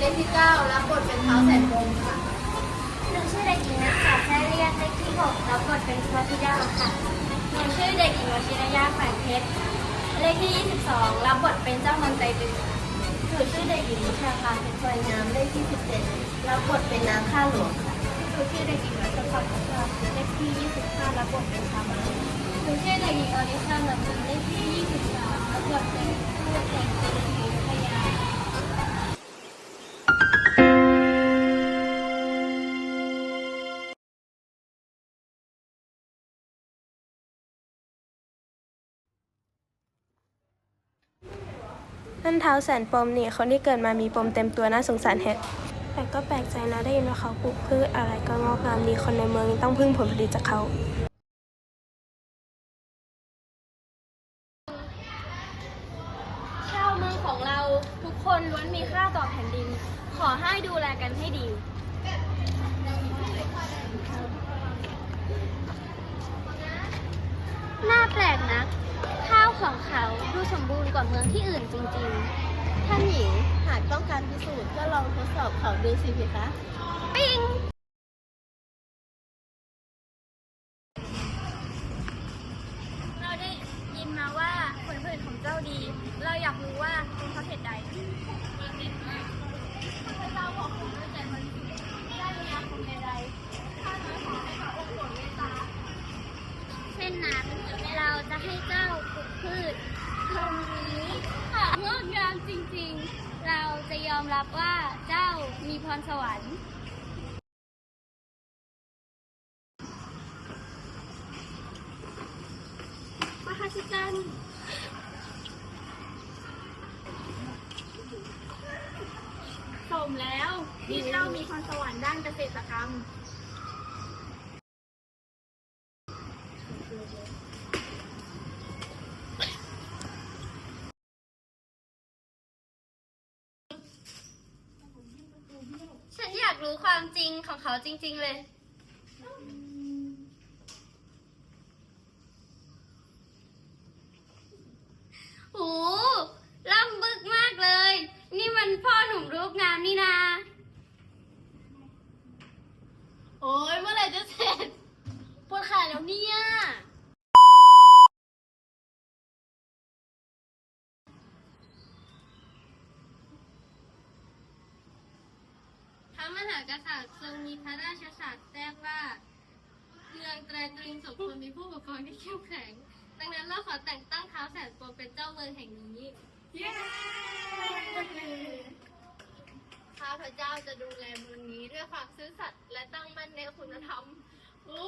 เลขที่เก้ารับบทเป็นเท้าแสนปมค่ะ หนูชื่อเด็กหญิงนักศึกษาแพทย์เรียนเลขที่หกรับบทเป็นพระธิดาค่ะ หนูชื่อเด็กหญิงวชิรยาแฝงเพชร เลขที่22รับบทเป็นเจ้าเมืองใจตึงหนูชื่อเด็กหญิงวิชาการเพชรพลอยงามเลขที่สิบเจ็ดรับบทเป็นนางข้าหลวงค่ะ หนูชื่อเด็กหญิงรัชพรพัชรเลขที่25รับบทเป็นชาวบ้านหนูชื่อเด็กหญิงอริชาลำพูนเลขที่23รับบทเป็นผู้เป็น นั่นเท้าแสนปมนี่คนที่เกิดมามีปมเต็มตัวน่าสงสารแฮะแต่ก็แปลกใจนะได้ยินว่าเขาปลูกพืชอะไรก็งอกงามดีคนในเมืองต้องพึ่งผลผลิตจากเขาชาวเมืองของเราทุกคนล้วนมีค่าต่อแผ่นดิน ขอให้ดูแลกันให้ดีน่าแปลกนะ ข้าวของเขาดูสมบูรณ์กว่าเมืองที่อื่นจริงท่านหญิงหากต้องการพิสูจน์ก็ลองทดสอบเขาดูสิเพคะๆปิ้ง เราได้ยินมาว่าผลผลิตของเจ้าดี เราอยากรู้ว่าเป็นเพราะเหตุใดเจ้าของผมด้วยใจบริสุทธิ์ไม่ได้มีอาคมใดๆข้าน้อยขอให้พระองค์โปรดเมตตาเช่นนั้นเราจะให้เจ้าปลูก พืชตรงนี้หากงดงามจริงๆ เราจะยอมรับว่าเจ้ามีพรสวรรค์มหัศจรรย์สมแล้วที่เจ้ามีพรสวรรค์ด้านเกษตรกรรม ฉันอยาก รู้ความจริงของเขาจริง ๆเลย โหล่ำบึกมากเลย นี่มันพ่อหนุ่มรูปงามนี่นา โอ้ยเมื่อไหร่จะเสร็จปวดขาแล้วเนี่ย พระ มหากษัตริย์ทรงมีพระราชสารแจ้งว่าเมืองไตรตรึงสมควรมีผู้ปกครองที่เข้มแข็ง ดังนั้นเราขอแต่งตั้งเท้าวแสนปมเป็นเจ้าเมืองแห่งนี้ข้าพเจ้าจะดูแลเมืองนี้ด้วยความซื่อสัตย์และตั้งมั่นในคุณธรรมโอ้